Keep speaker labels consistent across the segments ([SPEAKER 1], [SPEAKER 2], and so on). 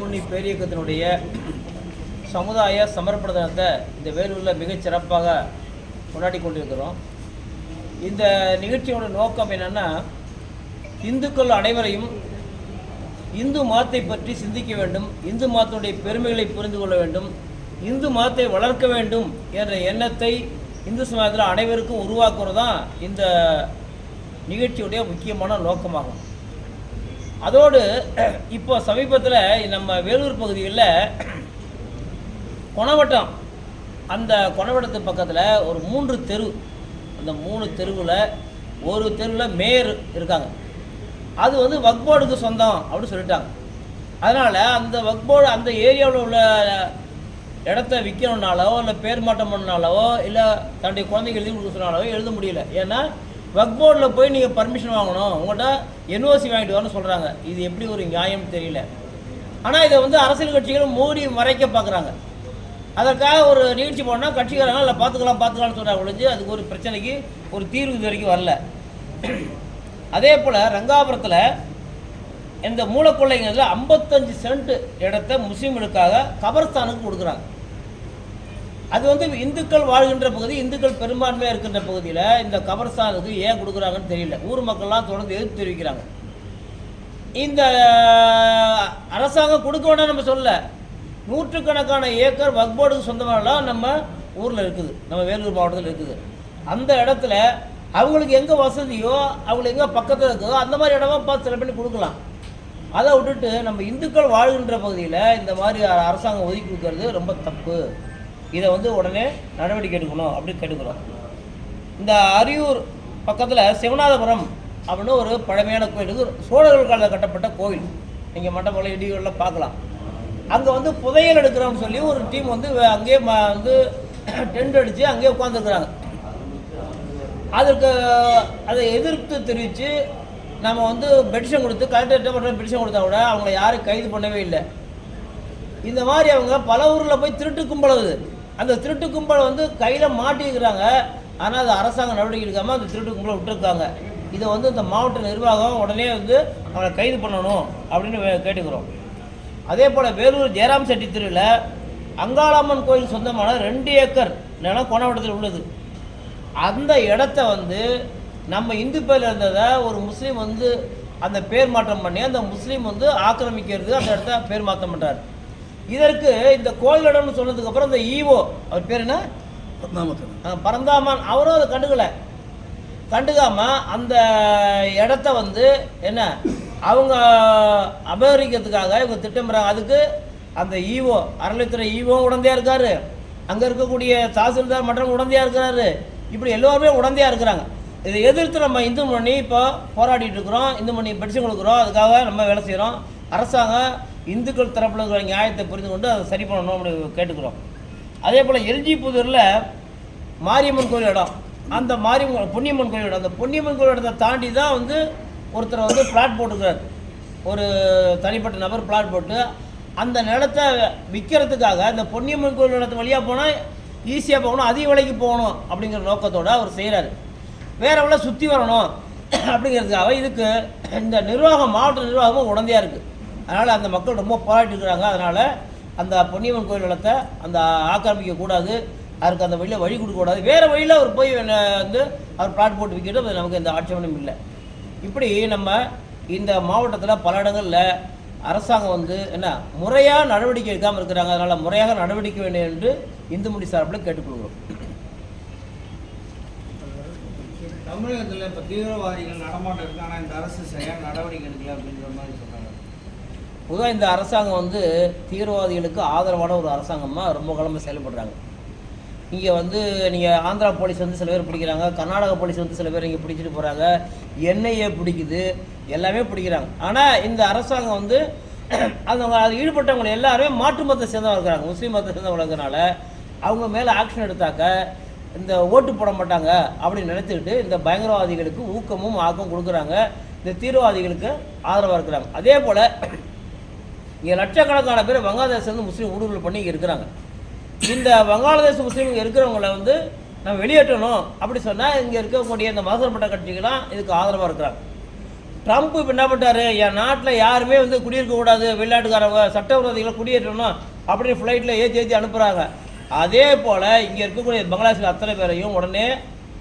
[SPEAKER 1] முன்னணி பேரியக்கத்தினுடைய சமுதாய சமர்ப்பணத்தை இந்த வேலூரில் மிகச் சிறப்பாக கொண்டாடி கொண்டிருக்கிறோம். இந்த நிகழ்ச்சியோட நோக்கம் என்னென்னா இந்துக்கள் அனைவரையும் இந்து மதத்தை பற்றி சிந்திக்க வேண்டும் இந்து மதத்தினுடைய பெருமைகளை புரிந்து கொள்ள வேண்டும் இந்து மதத்தை வளர்க்க வேண்டும் என்ற எண்ணத்தை இந்து சமுதாயத்தில் அனைவருக்கும் உருவாக்குறது தான் இந்த நிகழ்ச்சியுடைய முக்கியமான நோக்கமாகும். அதோடு இப்போ சமீபத்தில் நம்ம வேலூர் பகுதிகளில் கொணவட்டம் அந்த கொணவட்டத்து பக்கத்தில் ஒரு மூன்று தெரு அந்த மூணு தெருவில் ஒரு தெருவில் மேயர் இருக்காங்க. அது வந்து வக்போர்டுக்கு சொந்தம் அப்படின்னு சொல்லிட்டாங்க. அதனால் அந்த வக்போர்டு அந்த ஏரியாவில் உள்ள இடத்த விற்கணுன்னாலோ இல்லை பேர் மாற்றம் பண்ணாலோ இல்லை தன்னுடைய குழந்தைங்க எழுதி கொடுக்க சொன்னாலோ எழுத முடியல. ஏன்னா வக்போர்டில் போய் நீங்கள் பர்மிஷன் வாங்கணும். உங்கள்கிட்ட என்ஓசி வாங்கிட்டு வரணும்னு சொல்கிறாங்க இது எப்படி ஒரு நியாயம்னு தெரியல. ஆனால் இதை வந்து அரசியல் கட்சிகள் மூடி மறைக்க பார்க்குறாங்க அதற்காக ஒரு நிகழ்ச்சி போனால் கட்சிக்காரங்க இல்லை பார்த்துக்கலாம் பார்த்துக்கலாம்னு சொல்கிறாங்க ஒழிஞ்சு அதுக்கு ஒரு பிரச்சனைக்கு ஒரு தீர்வு இது வரைக்கும் வரல. அதே போல் ரங்காபுரத்தில் இந்த மூலக்கொள்ளைங்கிறதுல ஐம்பத்தஞ்சு சென்ட் இடத்த முஸ்லீம்களுக்காக கபர்ஸ்தானுக்கு கொடுக்குறாங்க. அது வந்து இந்துக்கள் வாழ்கின்ற பகுதி இந்துக்கள் பெரும்பான்மையாக இருக்கின்ற பகுதியில் இந்த கபர்ஸ்தானுக்கு ஏன் கொடுக்குறாங்கன்னு தெரியல. ஊர் மக்கள்லாம் தொடர்ந்து எதிர்த்து தெரிவிக்கிறாங்க. இந்த அரசாங்கம் கொடுக்க வேண்டாம் நம்ம சொல்ல நூற்றுக்கணக்கான ஏக்கர் வக்போர்டுக்கு சொந்தமானலாம் நம்ம ஊரில் இருக்குது. நம்ம வேலூர் மாவட்டத்தில் இருக்குது. அந்த இடத்துல அவங்களுக்கு எங்கே வசதியோ அவங்களுக்கு எங்கே பக்கத்தில் இருக்கோ அந்த மாதிரி இடமா பார்த்து செலக்ட் பண்ணி கொடுக்கலாம். அதை விட்டுட்டு நம்ம இந்துக்கள் வாழ்கின்ற பகுதியில் இந்த மாதிரி அரசாங்கம் ஒதுக்கி கொடுக்கறது ரொம்ப தப்பு. இதை வந்து உடனே நடவடிக்கை எடுக்கணும் அப்படின்னு கேட்டுக்கிறோம். இந்த அரியூர் பக்கத்தில் சிவநாதபுரம் அப்படின்னு ஒரு பழமையான கோயில் இது சோழர்கள் காலத்தில் கட்டப்பட்ட கோயில் நீங்கள் மண்டபம் இடிகளில் பார்க்கலாம். அங்கே வந்து புதையல் எடுக்கிறோம்னு சொல்லி ஒரு டீம் வந்து அங்கேயே வந்து டென்ட் அடித்து அங்கேயே உட்காந்துருக்குறாங்க அதற்கு அதை எதிர்த்து தெரிவித்து நம்ம வந்து பெட்டிஷன் கொடுத்து கலெக்டர்கிட்ட மட்டும் பெட்டிஷன் கொடுத்தா கூட அவங்கள யாரும் கைது பண்ணவே இல்லை. இந்த மாதிரி அவங்க பல ஊரில் போய் திருட்டு கும்பலுது அந்த திருட்டு கும்பலை வந்து கையில் மாட்டிக்கிறாங்க ஆனால் அது அரசாங்கம் நடவடிக்கை எடுக்காமல் அந்த திருட்டு கும்பலை விட்டுருக்காங்க. இதை வந்து இந்த மாவட்ட நிர்வாகம் உடனே வந்து அவனை கைது பண்ணணும் அப்படின்னு கேட்டுக்கிறோம். அதே போல் வேலூர் ஜெயராம் செட்டி திருவில் அங்காளம்மன் கோயில் சொந்தமான ரெண்டு ஏக்கர் நிலம் கொணவட்டத்தில் உள்ளது. அந்த இடத்த வந்து நம்ம இந்து பேரில் இருந்ததை ஒரு முஸ்லீம் வந்து அந்த பேர் மாற்றம் பண்ணி அந்த முஸ்லீம் வந்து ஆக்கிரமிக்கிறது அந்த இடத்த பேர் மாற்றம் பண்ணுறாரு இதற்கு இந்த கோயில் இடம்னு சொன்னதுக்கு அப்புறம் இந்த ஈவோ அவர் பேர் என்ன? பரந்தாமன். அவரும் அதை கண்டுக்கல. கண்டுக்காம அந்த இடத்த வந்து என்ன அவங்க அபகரிக்கிறதுக்காக இவங்க திட்டமிடுறாங்க. அதுக்கு அந்த ஈவோ அறநிலைத்துறை ஈவோ உடந்தையா இருக்காரு. அங்கே இருக்கக்கூடிய தாசில்தார் மற்றும் உடந்தையா இருக்கிறாரு. இப்படி எல்லோருமே உடந்தையா இருக்கிறாங்க. இதை எதிர்த்து நம்ம இந்து மணி இப்போ போராடிட்டு இருக்கிறோம். இந்து மணி பெடிஷன் கொடுக்குறோம். அதுக்காக நம்ம வேலை செய்கிறோம் அரசாங்கம் இந்துக்கள் தரப்பில் இருக்கிற நியாயத்தை புரிந்து கொண்டு அதை சரி பண்ணணும் அப்படின்னு கேட்டுக்கிறோம். அதே போல் எல்ஜி புதூரில் மாரியம்மன் கோயில் இடம். அந்த மாரியம்மன் பொன்னியம்மன் கோயில் இடம். அந்த பொன்னியம்மன் கோயில் இடத்தை தாண்டி தான் வந்து ஒருத்தர் வந்து பிளாட் போட்டுக்கிறார் ஒரு தனிப்பட்ட நபர் பிளாட் போட்டு அந்த நிலத்தை விற்கிறதுக்காக இந்த பொன்னியம்மன் கோயில் இடத்து வழியாக போனால் ஈஸியாக போகணும் அதிக விலைக்கு போகணும் அப்படிங்கிற நோக்கத்தோடு அவர் செய்கிறாரு வேற எவ்வளோ சுற்றி வரணும் அப்படிங்கிறதுக்காக இதுக்கு இந்த நிர்வாகம் மாவட்ட நிர்வாகமும் உடந்தையாக இருக்குது அதனால் அந்த மக்கள் ரொம்ப போராட்டிருக்கிறாங்க அதனால் அந்த பொன்னியம்மன் கோயில் நிலத்தை அந்த ஆக்கிரமிக்க கூடாது. அதுக்கு அந்த வழியில் வழி கொடுக்கக்கூடாது வேறு வழியில் அவர் போய் வந்து அவர் பிளாட் போட்டு விற்கிறது அது நமக்கு எந்த ஆட்சேபனும் இல்லை. இப்படி நம்ம இந்த மாவட்டத்தில் பல இடங்களில் அரசாங்கம் வந்து என்ன முறையாக நடவடிக்கை எடுக்காமல் இருக்கிறாங்க. அதனால் முறையாக நடவடிக்கை வேண்டும் என்று இந்து முடி சார்பில் கேட்டுக்கொள்கிறோம்.
[SPEAKER 2] தமிழகத்தில் இப்போ தீவிரவாதிகள் நடமாட்டம் இருக்கு ஆனால் இந்த அரசு சரியான நடவடிக்கை எடுக்கல அப்படின்ற மாதிரி சொல்கிறாங்க
[SPEAKER 1] பொதுவாக இந்த அரசாங்கம் வந்து தீவிரவாதிகளுக்கு ஆதரவான ஒரு அரசாங்கமாக ரொம்ப காலமாக செயல்படுறாங்க. இங்கே வந்து நீங்கள் ஆந்திரா போலீஸ் வந்து சில பேர் பிடிக்கிறாங்க கர்நாடக போலீஸ் வந்து சில பேர் இங்கே பிடிச்சிட்டு போகிறாங்க என்ஐஏ பிடிக்குது எல்லாமே பிடிக்கிறாங்க. ஆனால் இந்த அரசாங்கம் வந்து அந்த அதில் ஈடுபட்டவங்க எல்லாருமே மாற்று மதத்தை சேர்ந்தவங்க இருக்கிறாங்க. முஸ்லீம் மதத்தை சேர்ந்தவங்க இருக்கிறனால அவங்க மேலே ஆக்ஷன் எடுத்தாக்க இந்த ஓட்டு போட மாட்டாங்க அப்படின்னு நினைத்துக்கிட்டு இந்த பயங்கரவாதிகளுக்கு ஊக்கமும் ஆக்கம் கொடுக்குறாங்க. இந்த தீவிரவாதிகளுக்கு ஆதரவாக இருக்கிறாங்க. அதே போல் இங்கே லட்சக்கணக்கான பேர் வங்காளதேசம் முஸ்லீம் ஊடுருவல் பண்ணி இங்கே இருக்கிறாங்க. இந்த வங்காளதேச முஸ்லீம் இங்கே இருக்கிறவங்கள வந்து நம்ம வெளியேற்றணும் அப்படி சொன்னால் இங்கே இருக்கக்கூடிய இந்த மதப்பட்ட கட்சிகள்லாம் இதுக்கு ஆதரவாக இருக்கிறாங்க. ட்ரம்ப் இப்போ என்ன பண்ணுறாரு என் நாட்டில் யாருமே வந்து குடியிருக்க கூடாது வெளிநாட்டுக்காரங்க சட்டவிரோதிகளை குடியேற்றணும் அப்படின்னு ஃப்ளைட்டில் ஏற்றி ஏற்றி அனுப்புகிறாங்க அதே போல் இங்கே இருக்கக்கூடிய பங்களாதேஷில் அத்தனை பேரையும் உடனே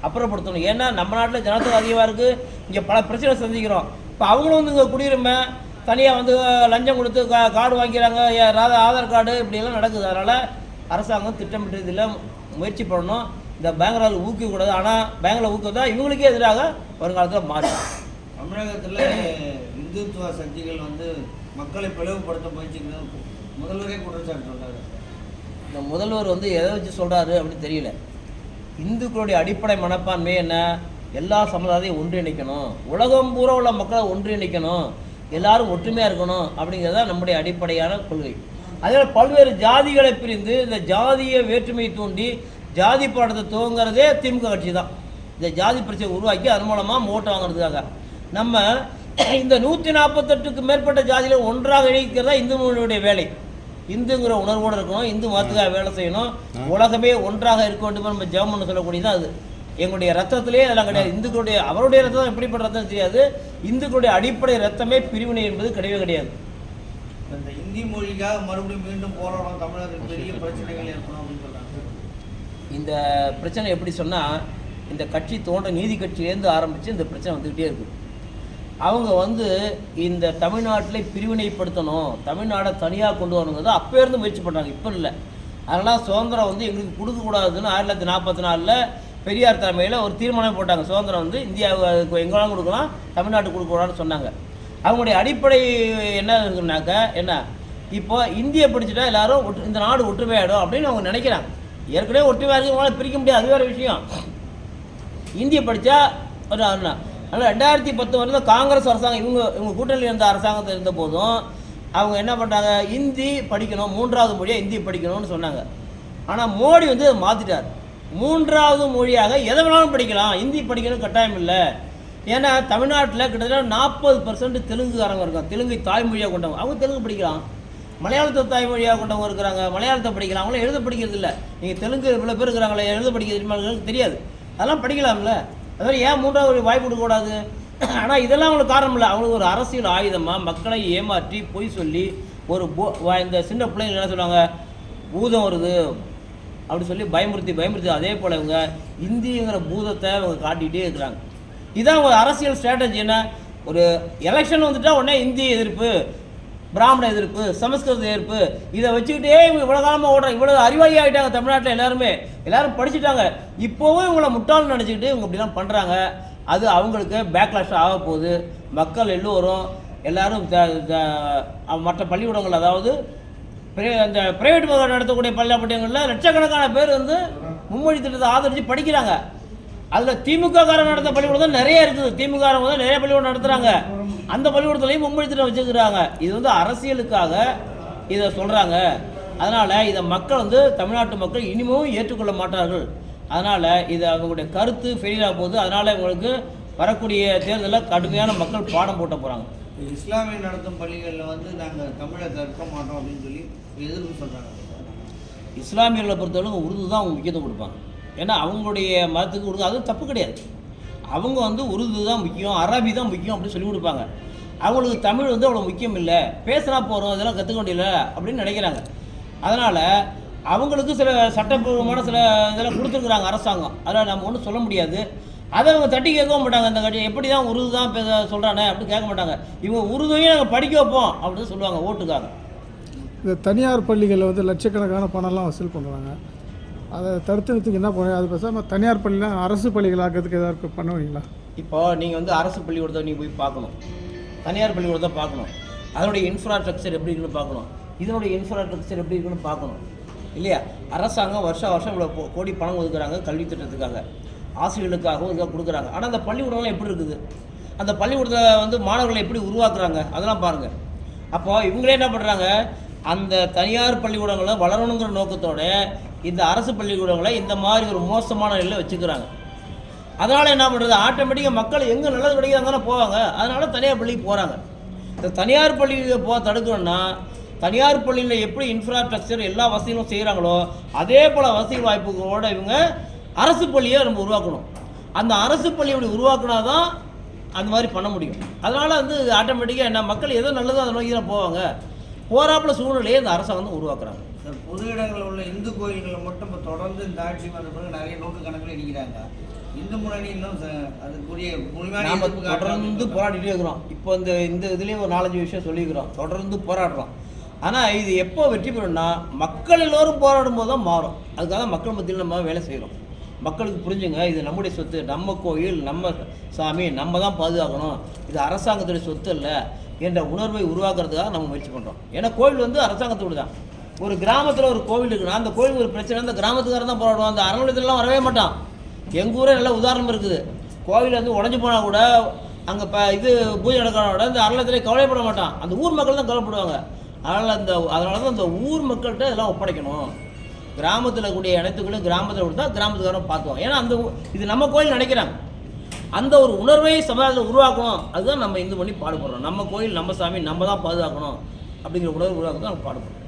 [SPEAKER 1] அப்புறப்படுத்தணும். ஏன்னா நம்ம நாட்டில் ஜனத்தொகை அதிகமாக இருக்குது இங்கே பல பிரச்சனை சந்திக்கிறோம். இப்போ அவங்களும் வந்து இங்கே குடியுரிமை தனியாக வந்து லஞ்சம் கொடுத்து கா கார்டு வாங்கிக்கிறாங்க ஆதார் கார்டு இப்படியெல்லாம் நடக்குது. அதனால் அரசாங்கம் திட்டமிட்டு இதில் முயற்சி பண்ணணும். இந்த பேங்கரால் ஊக்கக்கூடாது. ஆனால் பேங்கில் ஊக்குதா இவங்களுக்கே எதிராக வருங்காலத்தில் மாறும்
[SPEAKER 2] தமிழகத்தில் இந்துத்துவ சக்திகள் வந்து மக்களை பிளவுபடுத்த முயற்சிக்கிறது முதல்வரே குற்றச்சாட்டு சொல்றாரு.
[SPEAKER 1] இந்த முதல்வர் வந்து எதை வச்சு சொல்கிறாரு அப்படின்னு தெரியல. இந்துக்களுடைய அடிப்படை மனப்பான்மை என்ன? எல்லா சமுதாயத்தையும் ஒன்றிணைக்கணும். உலகம் பூரா உள்ள மக்களை ஒன்றிணைக்கணும். எல்லாரும் ஒற்றுமையாக இருக்கணும் அப்படிங்கிறது தான் நம்முடைய அடிப்படையான கொள்கை. அதே பல்வேறு ஜாதிகளை பிரிந்து இந்த ஜாதிய வேற்றுமையை தூண்டி ஜாதி பாடத்தை துவங்குறதே திமுக கட்சி தான் இந்த ஜாதி பிரச்சனை உருவாக்கி அதன் மூலமாக ஓட்டு வாங்குறதுக்காக. நம்ம இந்த நூற்றி நாற்பத்தெட்டுக்கு மேற்பட்ட ஜாதிகளை ஒன்றாக இணைக்கிறதா இந்துக்களுடைய வேலை. இந்துங்கிற உணர்வோடு இருக்கணும் இந்து மதத்துக்காக வேலை செய்யணும் உலகமே ஒன்றாக இருக்க வேண்டும் நம்ம ஜெபம் பண்ண சொல்லக்கூடியது அது. எங்களுடைய ரத்தத்திலே அதெல்லாம் கிடையாது. இந்துக்களுடைய அவருடைய ரத்தம் எப்படிப்பட்ட ரத்தம் தெரியாது. இந்துக்களுடைய அடிப்படை ரத்தமே பிரிவினை என்பது கிடையவே கிடையாது.
[SPEAKER 2] இந்த இந்தி மொழிக்காக மறுபடியும் மீண்டும் போராடம் தமிழகத்தில் பெரிய பிரச்சனைகள் ஏற்படும் அப்படின்னு சொல்றாங்க.
[SPEAKER 1] இந்த பிரச்சனை எப்படி சொன்னால் இந்த கட்சி தோன்ற நீதி கட்சியிலேருந்து ஆரம்பித்து இந்த பிரச்சனை வந்துக்கிட்டே இருக்குது அவங்க வந்து இந்த தமிழ்நாட்டில் பிரிவினைப்படுத்தணும் தமிழ்நாடை தனியாக கொண்டு வரணுங்கிறது அப்போ இருந்து முயற்சி பண்ணுறாங்க இப்போ இல்லை. அதனால் சுதந்திரம் வந்து எங்களுக்கு கொடுக்கக்கூடாதுன்னு ஆயிரத்தி தொள்ளாயிரத்தி நாற்பத்தி நாலில் பெரியார் தலைமையில் ஒரு தீர்மானம் போட்டாங்க. சுதந்திரம் வந்து இந்தியாவுக்கு எங்கெல்லாம் கொடுக்கலாம் தமிழ்நாட்டுக்கு கொடுக்கக்கூடாதுன்னு சொன்னாங்க. அவங்களுடைய அடிப்படை என்ன இருக்குனாக்க என்ன? இப்போ இந்தியை பிடிச்சிட்டா எல்லாரும் ஒற்று இந்த நாடு ஒற்றுமையாயிடும் அப்படின்னு அவங்க நினைக்கிறாங்க. ஏற்கனவே ஒற்றுமையாக இருக்கு பிரிக்க முடியாது. அது வேறு விஷயம். இந்தியை படித்தா ஒரு அண்ணா ஆனால் ரெண்டாயிரத்தி பத்து வரைக்கும் காங்கிரஸ் அரசாங்கம் இவங்க இவங்க கூட்டணியில் இருந்த அரசாங்கத்தில் இருந்த போதும் அவங்க என்ன பண்ணுறாங்க இந்தி படிக்கணும் மூன்றாவது மொழியாக இந்தி படிக்கணும்னு சொன்னாங்க. ஆனால் மோடி வந்து அதை மாற்றிட்டார் மூன்றாவது மொழியாக எதை வேணாலும் படிக்கலாம். ஹிந்தி படிக்கணும் கட்டாயம் இல்லை. ஏன்னா தமிழ்நாட்டில் கிட்டத்தட்ட நாற்பது பர்சன்ட் தெலுங்குக்காரங்க இருக்காங்க. தெலுங்கு தாய்மொழியாக கொண்டவங்க. அவங்க தெலுங்கு படிக்கலாம். மலையாளத்தை தாய்மொழியாக கொண்டவங்க இருக்கிறாங்க. மலையாளத்தை படிக்கலாம். அவங்களும் எழுத படிக்கிறது இல்லை. நீங்கள் தெலுங்கு இவ்வளோ பேர் இருக்கிறாங்களே எழுத படிக்கிறது தெரியுமான்னு தெரியாது. அதெல்லாம் படிக்கலாம்ல. அது மாதிரி ஏன் மூன்றாவது வாய்ப்பு கொடுக்கக்கூடாது? ஆனால் இதெல்லாம் அவங்களுக்கு காரணம் இல்லை. அவங்களுக்கு ஒரு அரசியல் ஆயுதமாக மக்களை ஏமாற்றி பொய் சொல்லி ஒரு போ- இந்த சின்ன பிள்ளைங்க என்ன சொல்லுவாங்க? பூதம் வருது. அப்படி சொல்லி பயமுறுத்தி பயமுறுத்தி அதே போல் இவங்க இந்திங்கிற பூதத்தை அவங்க காட்டிகிட்டே இருக்கிறாங்க. இதான் ஒரு அரசியல் ஸ்ட்ராட்டஜி என்ன? ஒரு எலெக்ஷன் வந்துட்டால் உடனே இந்தி எதிர்ப்பு பிராமண எதிர்ப்பு சமஸ்கிருத எதிர்ப்பு இதை வச்சுக்கிட்டே இவங்க இவ்வளோ காலமாக ஓடுறாங்க இவ்வளோ அறிவாளி ஆகிட்டாங்க தமிழ்நாட்டில் எல்லாருமே. எல்லாரும் படிச்சுட்டாங்க. இப்போவும் இவங்களை முட்டாள் நினச்சிக்கிட்டு இவங்க இப்படிலாம் பண்ணுறாங்க அது அவங்களுக்கு பேக்லாஷ் ஆக போகுது. மக்கள் எல்லோரும் எல்லாரும் த- த- மற்ற பள்ளிக்கூடங்கள் அதாவது அந்த பிரைவேட் நடத்தக்கூடிய பள்ளிப்பட்டியங்களில் லட்சக்கணக்கான பேர் வந்து மும்மொழி திட்டத்தை ஆதரித்து படிக்கிறாங்க. அதில் திமுக காரன் நடத்த பள்ளிக்கூடம் தான் நிறைய இருக்குது. திமுக காரங்க நிறைய பள்ளிக்கூடம் நடத்துகிறாங்க அந்த பள்ளிக்கூடத்துலையும் மும்மொழி திட்டம் வச்சுக்கிறாங்க இது வந்து அரசியலுக்காக இதை சொல்கிறாங்க அதனால் இதை மக்கள் வந்து தமிழ்நாட்டு மக்கள் இனிமேவும் ஏற்றுக்கொள்ள மாட்டார்கள். அதனால் இது அவங்களுடைய கருத்து ஃபெயிலாக போகுது. அதனால் இவங்களுக்கு வரக்கூடிய தேர்தலில் கடுமையான மக்கள் பாடம் போட்ட போகிறாங்க
[SPEAKER 2] இஸ்லாமிய நடத்தும் பள்ளிகளில் வந்து நாங்கள் தமிழை கற்க மாட்டோம் அப்படின்னு சொல்லி எதிர்ப்பு சொல்கிறாங்க
[SPEAKER 1] இஸ்லாமியர்களை பொறுத்தவரைக்கும் உருது தான் அவங்க முக்கியத்துவம் கொடுப்பாங்க. ஏன்னா அவங்களுடைய மதத்துக்கு உருது அதுவும் தப்பு கிடையாது. அவங்க வந்து உருது தான் முக்கியம் அரபி தான் முக்கியம் அப்படின்னு சொல்லி கொடுப்பாங்க. அவங்களுக்கு தமிழ் வந்து அவ்வளோ முக்கியம் இல்லை பேசினா போகிறோம் இதெல்லாம் கற்றுக்க முடியல அப்படின்னு நினைக்கிறாங்க. அதனால் அவங்களுக்கு சில சட்டப்பூர்வமான சில இதெல்லாம் கொடுத்துருக்குறாங்க அரசாங்கம். அதனால் நம்ம ஒன்றும் சொல்ல முடியாது. அதை அவங்க தட்டி கேட்கவும் மாட்டாங்க அந்த கட்சி எப்படி தான் உருது தான் சொல்கிறானே அப்படின்னு கேட்க மாட்டாங்க. இவங்க உருதையும் நாங்கள் படிக்க வைப்போம் அப்படின்னு சொல்லுவாங்க ஓட்டுக்காக.
[SPEAKER 3] இந்த தனியார் பள்ளிகளில் வந்து லட்சக்கணக்கான பணம்லாம் வசூல் பண்ணுறாங்க அதை தடுத்து நிறுத்துக்கு என்ன பண்ண அது பேசாமல் தனியார் பள்ளிலாம் அரசு பள்ளிகள் ஆக்கிறதுக்கு ஏதாவது பண்ணுவீங்களா?
[SPEAKER 1] இப்போ நீங்கள் வந்து அரசு பள்ளிக்கூடத்தை நீங்கள் போய் பார்க்கணும். தனியார் பள்ளிக்கூடத்தை பார்க்கணும். அதனுடைய இன்ஃப்ராஸ்ட்ரக்சர் எப்படி இருக்குன்னு பார்க்கணும். இதனுடைய இன்ஃப்ராஸ்ட்ரக்சர் எப்படி இருக்குன்னு பார்க்கணும். இல்லையா? அரசாங்கம் வருஷம் வருஷம் இவ்வளோ கோடி பணம் ஒதுக்குறாங்க கல்வி திட்டத்துக்காக. ஆசிரியர்களுக்காகவும் இதுக்காக கொடுக்குறாங்க. ஆனால் அந்த பள்ளிக்கூடம்லாம் எப்படி இருக்குது? அந்த பள்ளிக்கூடத்தில் வந்து மாணவர்களை எப்படி உருவாக்குறாங்க? அதெல்லாம் பாருங்கள் அப்போ இவங்களே என்ன பண்ணுறாங்க அந்த தனியார் பள்ளிக்கூடங்களை வளரணுங்கிற நோக்கத்தோட இந்த அரசு பள்ளிக்கூடங்களை இந்த மாதிரி ஒரு மோசமான நிலையில் வச்சுக்கிறாங்க. அதனால் என்ன பண்ணுறது ஆட்டோமேட்டிக்காக மக்கள் எங்கே நல்லது கிடையாது தானே போவாங்க. அதனால் தனியார் பள்ளிக்கு போகிறாங்க இந்த தனியார் பள்ளியில் போக தடுக்கணும்னா தனியார் பள்ளியில் எப்படி இன்ஃப்ராஸ்ட்ரக்சர் எல்லா வசதிகளும் செய்கிறாங்களோ அதே போல் வசதி வாய்ப்புகளோட இவங்க அரசு பள்ளியை நம்ம உருவாக்கணும். அந்த அரசு பள்ளி இப்படி உருவாக்குனா தான் அந்த மாதிரி பண்ண முடியும். அதனால் வந்து ஆட்டோமேட்டிக்காக என்ன மக்கள் எதோ நல்லதோ அதை நோக்கி தான் போவாங்க. போகிறாப்புல சூழ்நிலையை இந்த அரசாங்கம் வந்து உருவாக்குறாங்க.
[SPEAKER 2] சார் பொது இடங்களில் உள்ள இந்து கோயில்களில் மட்டும் இப்போ தொடர்ந்து இந்த ஆட்சி வந்த பிறகு நிறைய நூற்று கணக்கில் நிற்கிறாங்க இந்து முன்னணி இன்னும் அதுக்குரிய முழுமையான.
[SPEAKER 1] தொடர்ந்து போராடிட்டே இருக்கிறோம். இப்போ இந்த இந்த இதுலேயும் ஒரு நாலஞ்சு விஷயம் சொல்லிக்கிறோம் தொடர்ந்து போராடுறோம். ஆனால் இது எப்போ வெற்றி பெறும்னா மக்கள் எல்லோரும் போராடும் போது தான் மாறும். அதுக்காக மக்கள் மத்தியில் நம்ம வேலை செய்கிறோம் மக்களுக்கு புரிஞ்சுங்க இது நம்முடைய சொத்து நம்ம கோயில் நம்ம சாமி நம்ம தான் பாதுகாக்கணும். இது அரசாங்கத்துடைய சொத்து இல்லை என்ற உணர்வை உருவாக்குறதுக்காக நம்ம முயற்சி பண்ணுறோம் ஏன்னா கோயில் வந்து அரசாங்கத்தோடு தான். ஒரு கிராமத்தில் ஒரு கோவில் இருக்குன்னா அந்த கோயில் ஒரு பிரச்சனை அந்த கிராமத்துக்காரன் தான் போராடுவான். அந்த அறநிலையத்துலலாம் வரவே மாட்டான். எங்கள் ஊரே நல்ல உதாரணம் இருக்குது. கோவில் வந்து உடஞ்சி போனால் கூட அங்கே இப்போ இது பூஜை நடக்கிறோட விட இந்த அறநிலையத்திலே கவலைப்பட மாட்டான். அந்த ஊர் மக்கள் தான் கவலைப்படுவாங்க. அதனால் அந்த அதனால தான் அந்த ஊர் மக்கள்கிட்ட இதெல்லாம் ஒப்படைக்கணும். கிராமத்தில் கூடிய இடத்துக்குள்ள கிராமத்தில் கொடுத்தா கிராமத்துக்காரன் பார்த்துவோம் ஏன்னா அந்த இது நம்ம கோயில் நினைக்கிறாங்க. அந்த ஒரு உணர்வை சமுதாயத்தில் உருவாக்கணும். அதுதான் நம்ம இந்து பண்ணி பாடுபடுறோம். நம்ம கோயில் நம்ம சாமி நம்ம தான் பாதுகாக்கணும். அப்படிங்கிற உணர்வு உருவாக்க தான் நம்ம பாடுபடுறோம்.